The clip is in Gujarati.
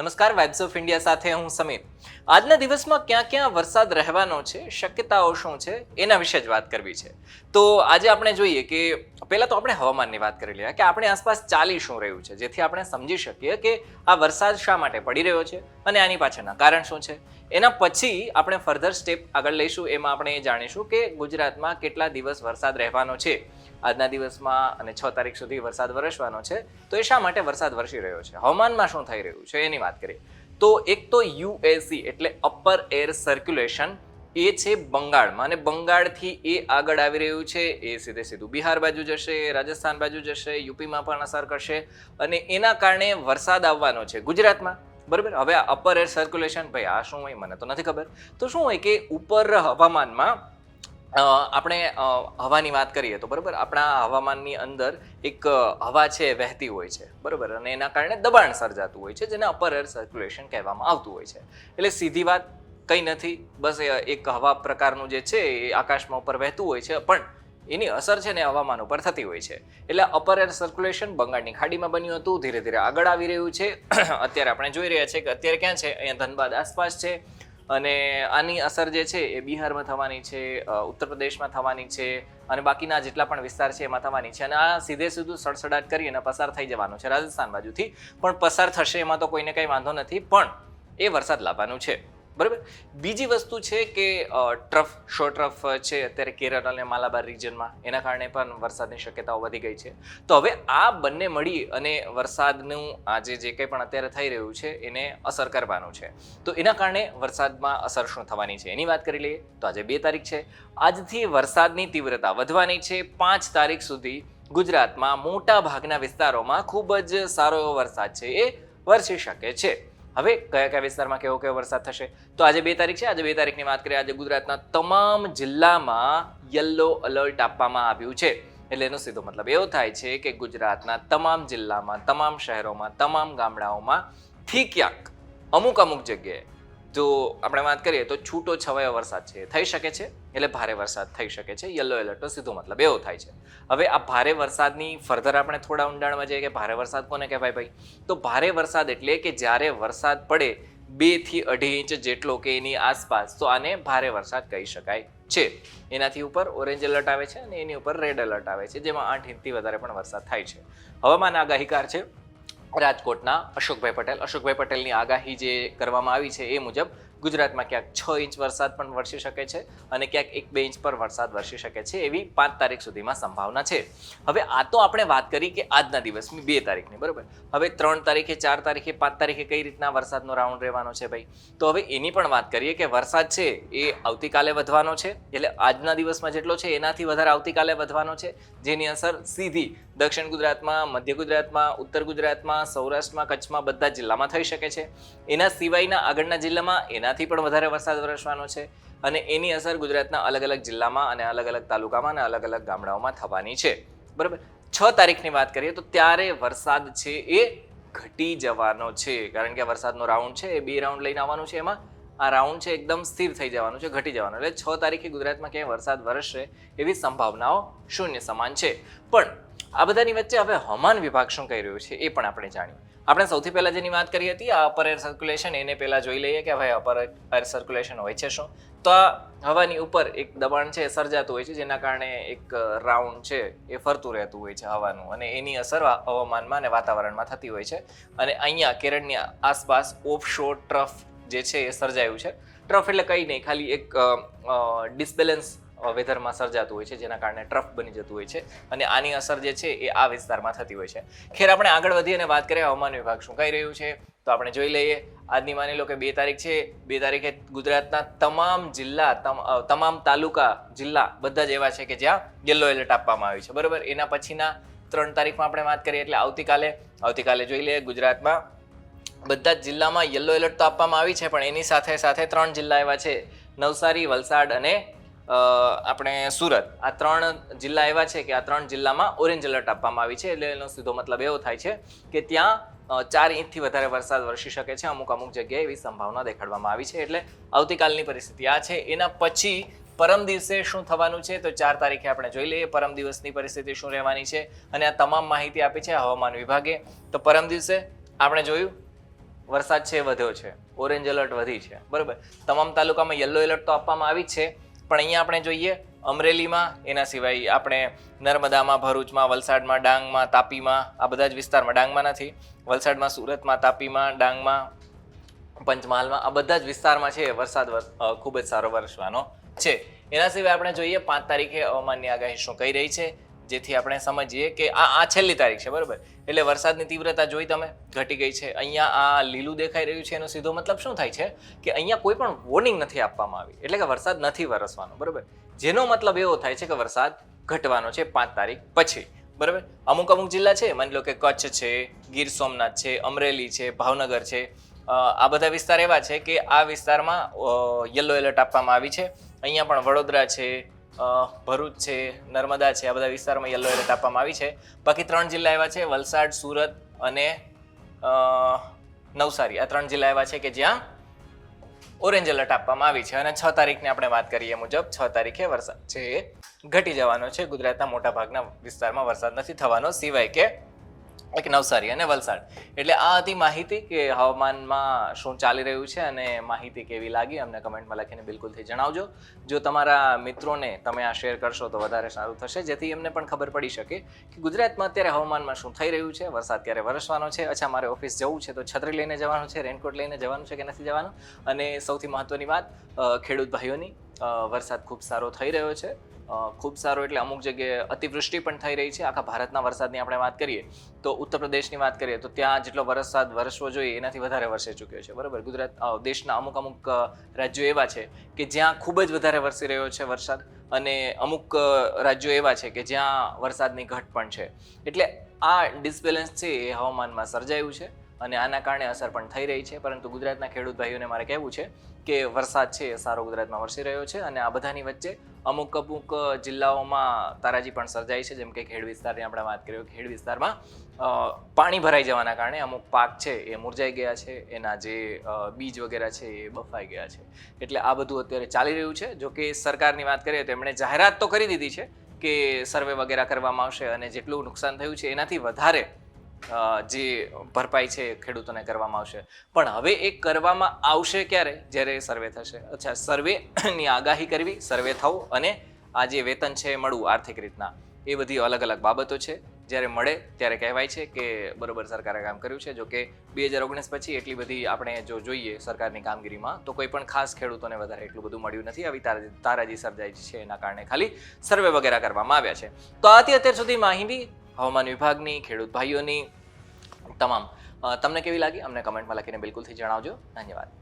નમસ્કાર વાઇબ્સ ઓફ ઇન્ડિયા સાથે હું સમીર. આજના દિવસમાં ક્યાં ક્યાં વરસાદ રહેવાનો છે, શક્યતાઓ શું છે, એના વિશે જ વાત કરવી છે. તો આજે આપણે જોઈએ કે, પહેલાં તો આપણે હવામાનની વાત કરી લઈએ કે આપણી આસપાસ ચાલી શું રહ્યું છે, જેથી આપણે સમજી શકીએ કે આ વરસાદ શા માટે પડી રહ્યો છે અને આની પાછળના કારણ શું છે. એના પછી આપણે ફર્ધર સ્ટેપ આગળ લઈશું, એમાં આપણે જાણીશું કે ગુજરાતમાં કેટલા દિવસ વરસાદ રહેવાનો છે. આજના દિવસમાં અને છ તારીખ સુધી વરસાદ વરસવાનો છે, તો એ શા માટે વરસાદ વરસી રહ્યો છે? હવામાનમાં શું થઈ રહ્યું છે એની વાત કરીએ. તો એક તો યુએસી એટલે અપર એર સર્ક્યુલેશન એ છે બંગાળમાં અને બંગાળથી એ આગળ આવી રહ્યું છે, એ સીધે સીધું બિહાર બાજુ જશે, રાજસ્થાન બાજુ જશે, યુપીમાં પણ અસર કરશે અને એના કારણે વરસાદ આવવાનો છે ગુજરાતમાં. બરાબર? હવે અપર એર સર્ક્યુલેશન, ભાઈ, આ શું હોય મને તો નથી ખબર. તો શું હોય કે ઉપર હવામાનમાં આપણે હવાની વાત કરીએ તો બરાબર, આપણા હવામાનની અંદર એક હવા છે, વહેતી હોય છે, બરાબર? અને એના કારણે દબાણ સર્જાતું હોય છે, જેને અપર એર સર્ક્યુલેશન કહેવામાં આવતું હોય છે. એટલે સીધી વાત કંઈ નથી, બસ એક હવા પ્રકારનું જે છે, એ આકાશમાં ઉપર વહેતું હોય છે, પણ એની અસર છે ને હવામાન ઉપર થતી હોય છે. એટલે અપર એર સર્ક્યુલેશન બંગાળની ખાડીમાં બન્યું હતું, ધીરે ધીરે આગળ આવી રહ્યું છે. અત્યારે આપણે જોઈ રહ્યા છીએ કે અત્યારે ક્યાં છે? અહીંયા ધનબાદ આસપાસ છે. અને આની અસર જે છે એ બિહારમાં થવાની છે ઉત્તર પ્રદેશમાં થવાની છે અને બાકીના જેટલા પણ વિસ્તાર છે એમાં થવાની છે. અને આ સીધે સીધું સડસડાટ કરી અને પસાર થઈ જવાનું છે રાજસ્થાન બાજુથી. પણ પસાર થશે એમાં તો કોઈને કંઈ વાંધો નથી, પણ એ વરસાદ લાવવાનું છે. બરાબર? બીજી વસ્તુ છે કે ટ્રફ શો ટ્રફ છે અત્યારે કેરળ અને માલાબાર રિજનમાં એના કારણે પણ વરસાદની શક્યતાઓ વધી ગઈ છે. તો હવે આ બંને મળી અને વરસાદનું આજે જે કંઈ પણ અત્યારે થઈ રહ્યું છે, એને અસર કરવાનું છે. તો એના કારણે વરસાદમાં અસર શું થવાની છે? એની વાત કરી લઈએ તો આજે બે તારીખ છે. આજથી વરસાદની તીવ્રતા વધવાની છે. પાંચ તારીખ સુધી ગુજરાતમાં મોટા ભાગના વિસ્તારોમાં ખૂબ જ સારો એવો વરસાદ છે. એ વરસી શકે છે. હવે કયા કયા વિસ્તારમાં કેવો કેવો વરસાદ થશે? તો આજે બે તારીખ છે. આજે બે તારીખની વાત કરીએ, આજે ગુજરાતના તમામ જિલ્લામાં યલો અલર્ટ આપવામાં આવ્યું છે. એટલે એનો સીધો મતલબ એવો થાય છે કે ગુજરાતના તમામ જિલ્લામાં, તમામ શહેરોમાં, તમામ ગામડાઓમાં થી ક્યાંક અમુક અમુક જગ્યાએ જો આપણે વાત કરીએ તો છૂટો છવાયો વરસાદ છે. થઈ શકે છે? એટલે ભારે વરસાદ થઈ શકે છે. યલો એલર્ટનો સીધો મતલબ એવો થાય છે. હવે આ ભારે વરસાદની ફર્ધર આપણે થોડા ઊંડાણમાં જઈએ કે ભારે વરસાદ કોને કહેવાય ભાઈ? તો ભારે વરસાદ એટલે કે જ્યારે વરસાદ પડે બેથી અઢી ઇંચ જેટલો કે એની આસપાસ, તો આને ભારે વરસાદ કહી શકાય છે. એનાથી ઉપર ઓરેન્જ એલર્ટ આવે છે અને એની ઉપર રેડ એલર્ટ આવે છે, જેમાં આઠ ઇંચથી વધારે પણ વરસાદ થાય છે. હવામાન આગાહીકાર છે. રાજકોટના અશોકભાઈ પટેલ. અશોકભાઈ પટેલની આગાહી જે કરવામાં આવી છે એ મુજબ ગુજરાતમાં ક્યાંક છ ઇંચ વરસાદ પણ વરસી શકે છે અને ક્યાંક એક બે ઇંચ પર વરસાદ વરસી શકે છે એવી પાંચ તારીખ સુધીમાં સંભાવના છે. હવે આ તો આપણે વાત કરી કે આજના દિવસની બે તારીખની, બરાબર? હવે ત્રણ તારીખે, ચાર તારીખે, પાંચ તારીખે કઈ રીતના વરસાદનો રાઉન્ડ રહેવાનો છે ભાઈ? તો હવે એની પણ વાત કરીએ કે વરસાદ છે એ આવતીકાલે વધવાનો છે, એટલે આજના દિવસમાં જેટલો છે એનાથી વધારે આવતીકાલે વધવાનો છે, જેની અસર સીધી દક્ષિણ ગુજરાતમાં, મધ્ય ગુજરાતમાં, ઉત્તર ગુજરાતમાં, સૌરાષ્ટ્રમાં, કચ્છમાં બધા જિલ્લામાં થઈ શકે છે. એના સિવાયના આગળના જિલ્લામાં એનાથી પણ વધારે વરસાદ વરસવાનો છે અને એની અસર ગુજરાતના અલગ અલગ જિલ્લામાં અને અલગ અલગ તાલુકામાં અને અલગ અલગ ગામડાઓમાં થવાની છે. બરાબર? છ તારીખની વાત કરીએ તો ત્યારે વરસાદ છે એ ઘટી જવાનો છે. કારણ કે વરસાદનો રાઉન્ડ છે, એ બે રાઉન્ડ લઈને આવવાનું છે એમાં. આ રાઉન્ડ છે એકદમ સ્થિર થઈ જવાનું છે, ઘટી જવાનું. એટલે છ તારીખે ગુજરાતમાં ક્યાંય વરસાદ વરસશે એવી સંભાવનાઓ શૂન્ય સમાન છે. પણ આ બધાની વચ્ચે હવે હવામાન વિભાગ શું કહી રહ્યું છે એ પણ આપણે જાણીએ. આપણે સૌથી પહેલા જેની વાત કરી હતી, આ અપર એર સર્ક્યુલેશન એને પહેલા જોઈ લઈએ કે ભાઈ અપર એર સર્ક્યુલેશન હોય છે શું? તો આ હવાની ઉપર એક દબાણ છે સર્જાતું હોય છે, જેના કારણે એક રાઉન્ડ છે, એ ફરતું રહેતું હોય છે હવાનું. અને એની અસર હવામાનમાં અને વાતાવરણમાં થતી હોય છે. અને અહીંયા કેરળની આસપાસ ઓફશોર ટ્રફ જે છે, એ સર્જાયું છે. ટ્રફ એટલે કંઈ નહીં, ખાલી એક ડિસબેલેન્સ વેધરમાં સર્જાતું હોય છે, જેના કારણે ટ્રફ બની જતું હોય છે અને આની અસર જે છે એ આ વિસ્તારમાં થતી હોય છે. ખેર, આપણે આગળ વધીએ અને વાત કરીએ હવામાન વિભાગ શું કહી રહ્યું છે, તો આપણે જોઈ લઈએ, આજની માની લો કે બે તારીખ છે, બે તારીખે ગુજરાતના તમામ જિલ્લા, તમ- તમામ તાલુકા, જિલ્લા બધા જ એવા છે કે જ્યાં યલો એલર્ટ આપવામાં આવ્યું છે. બરાબર? એના પછીના ત્રણ તારીખમાં આપણે વાત કરીએ, એટલે આવતીકાલે આવતીકાલે જોઈ લઈએ ગુજરાતમાં બધા જ જિલ્લામાં યલો એલર્ટ તો આપવામાં આવી છે, પણ એની સાથે સાથે ત્રણ જિલ્લા એવા છે, નવસારી, વલસાડ અને આપણે સુરત. આ ત્રણ જિલ્લા એવા છે કે આ ત્રણ જિલ્લામાં ઓરેન્જ એલર્ટ આપવામાં આવી છે. એટલે એનો સીધો મતલબ એવો થાય છે કે ત્યાં ચાર ઇંચથી વધારે વરસાદ વરસી શકે છે. અમુક અમુક જગ્યાએ એવી સંભાવના દેખાડવામાં આવી છે. એટલે આવતીકાલની પરિસ્થિતિ આ છે. એના પછી પરમ દિવસે શું થવાનું છે? તો ચાર તારીખે આપણે જોઈ લઈએ પરમ દિવસની પરિસ્થિતિ શું રહેવાની છે અને આ તમામ માહિતી આપી છે હવામાન વિભાગે. તો પરમ દિવસે આપણે જોયું, વરસાદ છે, વધ્યો છે. ઓરેન્જ એલર્ટ વધી છે. બરાબર? તમામ તાલુકામાં યલો એલર્ટ તો આપવામાં આવી જ છે. પણ અહીંયા આપણે જોઈએ, અમરેલીમાં, એના સિવાય આપણે નર્મદામાં, ભરૂચમાં, વલસાડમાં, ડાંગમાં, તાપીમાં, આ બધા જ વિસ્તારમાં, ડાંગમાં નથી, વલસાડમાં, સુરતમાં, તાપીમાં, ડાંગમાં, પંચમહાલમાં, આ બધા જ વિસ્તારમાં છે, વરસાદ ખૂબ જ સારો વરસવાનો છે. એના સિવાય આપણે જોઈએ, પાંચ તારીખે હવામાનની આગાહી શું કહી રહી છે જેથી આપણે સમજીએ કે આ આ છેલ્લી તારીખ છે, બરાબર? એટલે વરસાદની તીવ્રતા જોઈ તમે, ઘટી ગઈ છે. અહીંયા આ લીલું દેખાઈ રહ્યું છે, એનો સીધો મતલબ શું થાય છે? કે અહીંયા કોઈ પણ વોર્નિંગ નથી આપવામાં આવી. એટલે કે વરસાદ નથી વરસવાનો, બરાબર? જેનો મતલબ એવો થાય છે કે વરસાદ ઘટવાનો છે પાંચ તારીખ પછી, બરાબર? અમુક અમુક જિલ્લા છે, માની લો કે કચ્છ છે, ગીર સોમનાથ છે, અમરેલી છે, ભાવનગર છે. આ બધા વિસ્તાર એવા છે કે આ વિસ્તારમાં યલો એલર્ટ આપવામાં આવી છે. અહીંયા પણ વડોદરા છે ભરૂચ છે, નર્મદા છે, આ બધા વિસ્તારમાં યલો એલર્ટ આપવામાં આવી છે. બાકી ત્રણ જિલ્લા એવા છે, વલસાડ, સુરત અને નવસારી. આ ત્રણ જિલ્લા એવા છે કે જ્યાં ઓરેન્જ એલર્ટ આપવામાં આવી છે. અને છ તારીખની આપણે વાત કરીએ મુજબ, છ તારીખે વરસાદ છે ઘટી જવાનો છે. ગુજરાતના મોટા ભાગના વિસ્તારમાં વરસાદ નથી થવાનો. સિવાય કે એક નવસારી અને વલસાડ. એટલે આ હતી માહિતી કે હવામાનમાં શું ચાલી રહ્યું છે અને માહિતી કેવી લાગી અમને કમેન્ટમાં લખીને બિલકુલથી જણાવજો. જો તમારા મિત્રોને તમે આ શેર કરશો તો વધારે સારું થશે. જેથી એમને પણ ખબર પડી શકે કે ગુજરાતમાં અત્યારે હવામાનમાં શું થઈ રહ્યું છે. વરસાદ ક્યારે વરસવાનો છે? અચ્છા, મારે ઓફિસ જવું છે તો છત્રી લઈને જવાનું છે, રેનકોટ લઈને જવાનું છે કે નથી જવાનું? અને સૌથી મહત્વની વાત ખેડૂત ભાઈઓની વરસાદ ખૂબ સારો થઈ રહ્યો છે. ખૂબ સારો એટલે અમુક જગ્યાએ અતિવૃષ્ટિ પણ થઈ રહી છે. આખા ભારતના વરસાદની આપણે વાત કરીએ તો ઉત્તર પ્રદેશની વાત કરીએ તો ત્યાં જેટલો વરસાદ વરસવો જોઈએ એનાથી વધારે વરસી ચૂક્યો છે. બરાબર? ગુજરાત દેશના અમુક અમુક રાજ્યો એવા છે કે જ્યાં ખૂબ જ વધારે વરસી રહ્યો છે વરસાદ અને અમુક રાજ્યો એવા છે કે જ્યાં વરસાદની ઘટ પણ છે. એટલે આ ડિસબેલેન્સ છે એ હવામાનમાં સર્જાયું છે અને આના કારણે અસર પણ થઈ રહી છે. પરંતુ ગુજરાતના ખેડૂત ભાઈઓને મારે કહેવું છે કે વરસાદ છે એ સારો ગુજરાતમાં વરસી રહ્યો છે અને આ બધાની વચ્ચે અમુક અમુક જિલ્લાઓમાં તારાજી પણ સર્જાઈ છે, જેમ કે ખેડ વિસ્તારની આપણે વાત કરીએ, ખેડ વિસ્તારમાં પાણી ભરાઈ જવાના કારણે અમુક પાક છે એ મુરઝાઈ ગયા છે, એના જે બીજ વગેરે છે એ બફાઈ ગયા છે. એટલે આ બધું અત્યારે ચાલી રહ્યું છે. જો કે સરકારની વાત કરીએ તો એમણે જાહેરાત તો કરી દીધી છે કે સર્વે વગેરે કરવામાં આવશે અને જેટલું નુકસાન થયું છે એનાથી વધારે જે ભરપાઈ છે ખેડૂતોને કરવામાં આવશે. પણ હવે એ કરવામાં આવશે ક્યારે? જ્યારે સર્વે થશે. અચ્છા સર્વેની આગાહી કરવી, સર્વે થવું અને આ જે વેતન છે મળવું આર્થિક રીતના. એ બધી અલગ અલગ બાબતો છે. જ્યારે મળે ત્યારે કહેવાય છે કે બરોબર સરકારે કામ કર્યું છે. જો કે બે હજાર ઓગણીસ પછી એટલી બધી આપણે જો જોઈએ સરકારની કામગીરીમાં, તો કોઈ પણ ખાસ ખેડૂતોને વધારે એટલું બધું મળ્યું નથી. આવી તારાજી સર્જાઈ છે એના કારણે ખાલી સર્વે વગેરે કરવામાં આવ્યા છે. તો આથી અત્યાર સુધી માહિતી હવામાન વિભાગની ખેડૂત ભાઈઓની તમામ. તમને કેવી લાગી? અમને કમેન્ટમાં લખીને બિલકુલથી જણાવજો. ધન્યવાદ.